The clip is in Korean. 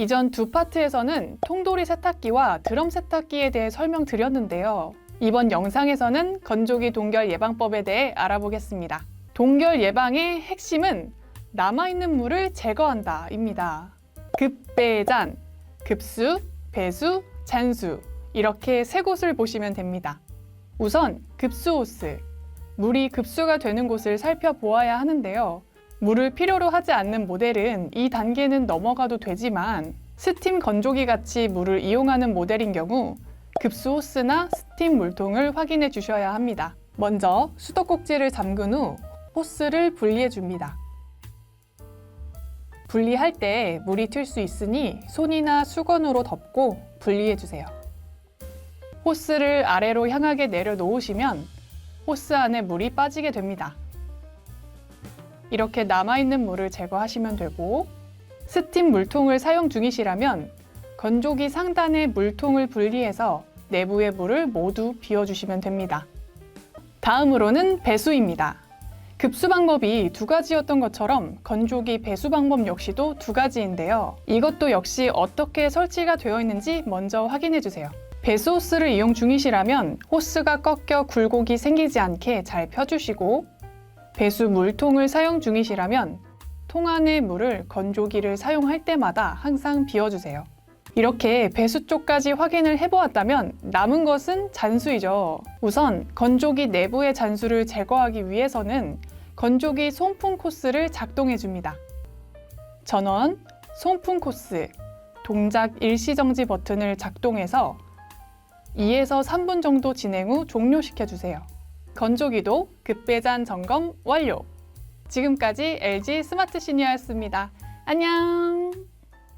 이전 두 파트에서는 통돌이 세탁기와 드럼 세탁기에 대해 설명드렸는데요. 이번 영상에서는 건조기 동결 예방법에 대해 알아보겠습니다. 동결 예방의 핵심은 남아있는 물을 제거한다입니다. 급배잔, 급수, 배수, 잔수 이렇게 세 곳을 보시면 됩니다. 우선 급수 호스, 물이 급수가 되는 곳을 살펴보아야 하는데요. 물을 필요로 하지 않는 모델은 이 단계는 넘어가도 되지만 스팀 건조기 같이 물을 이용하는 모델인 경우 급수 호스나 스팀 물통을 확인해 주셔야 합니다. 먼저 수도꼭지를 잠근 후 호스를 분리해 줍니다. 분리할 때 물이 튈 수 있으니 손이나 수건으로 덮고 분리해 주세요. 호스를 아래로 향하게 내려놓으시면 호스 안에 물이 빠지게 됩니다. 이렇게 남아있는 물을 제거하시면 되고 스팀 물통을 사용 중이시라면 건조기 상단의 물통을 분리해서 내부의 물을 모두 비워주시면 됩니다. 다음으로는 배수입니다. 급수 방법이 두 가지였던 것처럼 건조기 배수 방법 역시도 두 가지인데요. 이것도 역시 어떻게 설치가 되어 있는지 먼저 확인해 주세요. 배수 호스를 이용 중이시라면 호스가 꺾여 굴곡이 생기지 않게 잘 펴주시고 배수 물통을 사용 중이시라면 통 안의 물을 건조기를 사용할 때마다 항상 비워주세요. 이렇게 배수 쪽까지 확인을 해보았다면 남은 것은 잔수이죠. 우선 건조기 내부의 잔수를 제거하기 위해서는 건조기 송풍 코스를 작동해 줍니다. 전원, 송풍 코스, 동작 일시정지 버튼을 작동해서 2에서 3분 정도 진행 후 종료시켜 주세요. 건조기도 급배잔 점검 완료! 지금까지 LG 스마트 시니어였습니다. 안녕!